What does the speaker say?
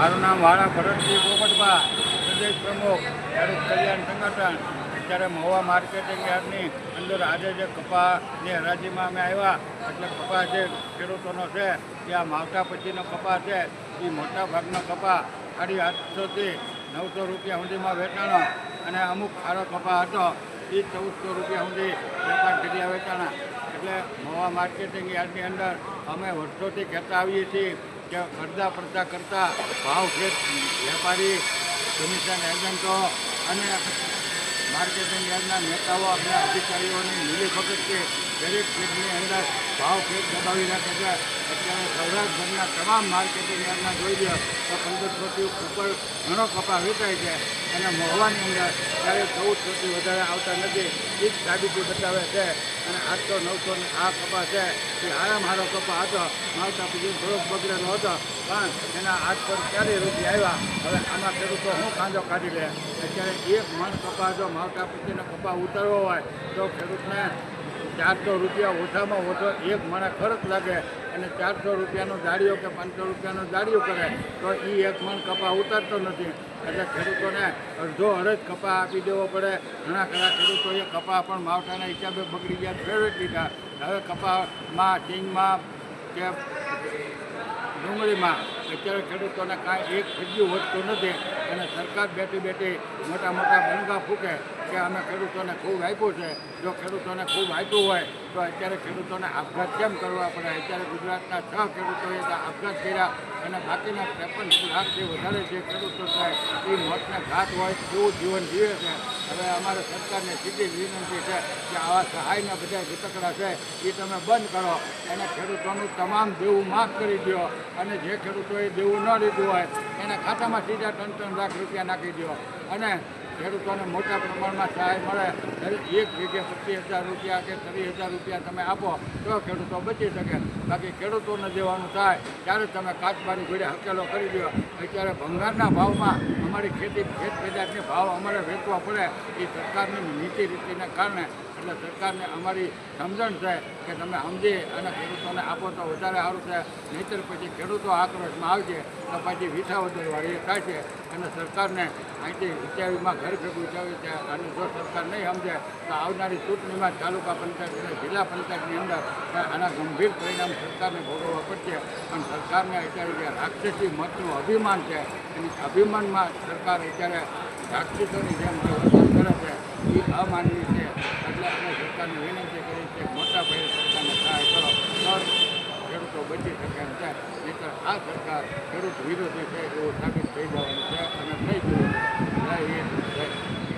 મારું નામ વાળા ભરતજી પોપટભા પ્રદેશ પ્રમુખ, ખેડૂત કલ્યાણ સંગઠન. અત્યારે મહુવા માર્કેટિંગ યાર્ડની અંદર આજે જે કપાની હરાજીમાં અમે આવ્યા, એટલે કપા જે ખેડૂતોનો છે, એ આ માવઠા પછીનો કપા છે, એ મોટા ભાગનો કપા સાડી આઠસોથી નવસો રૂપિયા સુધીમાં વેચાણો. અને અમુક સારો કપા હતો, એ ચૌદસો રૂપિયા સુધી વેપાર જગ્યા વેચાણા. એટલે મહુવા માર્કેટિંગ યાર્ડની અંદર અમે વર્ષોથી કહેતા આવીએ છીએ. કે અડધા પડતા કરતાં ભાવ ખેત વેપારી કમિશન એજન્ટો અને માર્કેટિંગ યાર્ડના નેતાઓ અને અધિકારીઓની મિલીભગતથી દરેક ખેતની અંદર ભાવ ખેત દબાવી રાખે છે. અત્યારે સૌરાષ્ટ્રભરના તમામ માર્કેટિંગ યાર્ડના જોઈ લો તો પંદરસોથી ઉપર ઘણો કપા વેચાય છે. અને મહુવાની અંદર ત્યારે ચૌદસોથી વધારે આવતા નથી, એ જ સાબિતી બતાવે છે. અને આઠસો, નવસો આ કપા છે. એ હારામ હારો કપા હતો. માવતા પછી થોડોક બગડેલો હતો. પણ એના આઠ પર ચાલીસ રૂપિયા આવ્યા. હવે આમાં ખેડૂતો શું કાંદો કાઢી લે. અત્યારે એક મણ કપા જો માવતા પછીનો કપા ઉતરવો હોય, તો ખેડૂતને ચારસો રૂપિયા ઓછામાં ઓછો એક મણે ખર્ચ લાગે અને ચારસો રૂપિયાનો દાળીઓ કે પાંચસો રૂપિયાનો દાળીઓ કરે, તો એ એક મણ કપા ઉતરતો નથી. એટલે ખેડૂતોને અડધો અડધ કપા આપી દેવો પડે. ઘણા ખરા ખેડૂતોએ કપા પણ માવઠાના હિસાબે બગડી ગયા, ફેરવી દીધા. હવે કપામાં ચીનમાં કે ડુંગળીમાં. અત્યારે ખેડૂતોને કાંઈ એક ફજ્યું વધતું નથી અને સરકાર બેઠી બેઠી મોટા મોટા બંગા ફૂકે કે અમે ખેડૂતોને ખૂબ આપ્યું છે. જો ખેડૂતોને ખૂબ આપ્યું હોય તો અત્યારે ખેડૂતોને આપઘાત કેમ કરવા પડે? અત્યારે ગુજરાતના છ ખેડૂતોએ આપઘાત કર્યા અને બાકીના ત્રેપન લાખથી વધારે જે ખેડૂતો છે, એ મોતને ઘાત હોય તેવું જીવન જીવે છે. હવે અમારે સરકારને સીધી જ વિનંતી છે કે આવા સહાયના બધા ઘટકડા છે એ તમે બંધ કરો. અને ખેડૂતોનું તમામ દેવું માફ કરી દો અને જે ખેડૂતોએ દેવું ન લીધું હોય, એના ખાતામાં સીધા ત્રણ ત્રણ લાખ રૂપિયા નાખી દો અને ખેડૂતોને મોટા પ્રમાણમાં સહાય મળે એક વીઘે પચીસ હજાર રૂપિયા કે ત્રીસ હજાર રૂપિયા તમે આપો, તો ખેડૂતો બચી શકે. બાકી ખેડૂતોને દેવાનું થાય, ત્યારે તમે કાચબારી ભીડે હકેલો કરી દો. અત્યારે ભંગારના ભાવમાં અમારી ખેતી ખેત પેદાશની ભાવ અમારે વેચવા પડે. એ સરકારની નીતિ રીતિને કારણે, એટલે સરકારને અમારી સમજણ છે કે તમે સમજી અને ખેડૂતોને આપો તો વધારે સારું છે. નહીંતર પછી ખેડૂતો આક્રોશમાં આવશે, તો પછી એ થાય છે. અને સરકારને અહીંથી વિચારીમાં ઘર ભેગું વિચાર્યું છે અને જો સરકાર નહીં સમજે, તો આવનારી ચૂંટણીમાં તાલુકા પંચાયત અને જિલ્લા પંચાયતની અંદર આના ગંભીર પરિણામ સરકારને ભોગવવા પડશે. પણ સરકારને અત્યારે જે રાક્ષસી મતનું અભિમાન છે, એની અભિમાનમાં સરકાર અત્યારે રાક્ષસોની જેમ જે વર્તન કરે છે, એ અમાનવી છે. એટલે આપણે સરકારને વિનંતી કરી છે મોટા ભાઈ સરકારને સહાય કરો. ખેડૂતો બચી શકે એમ છે, નહીંતર આ સરકાર ખેડૂત વિરોધી છે એવું સાબિત થઈ જવાનું છે. Right here. Right.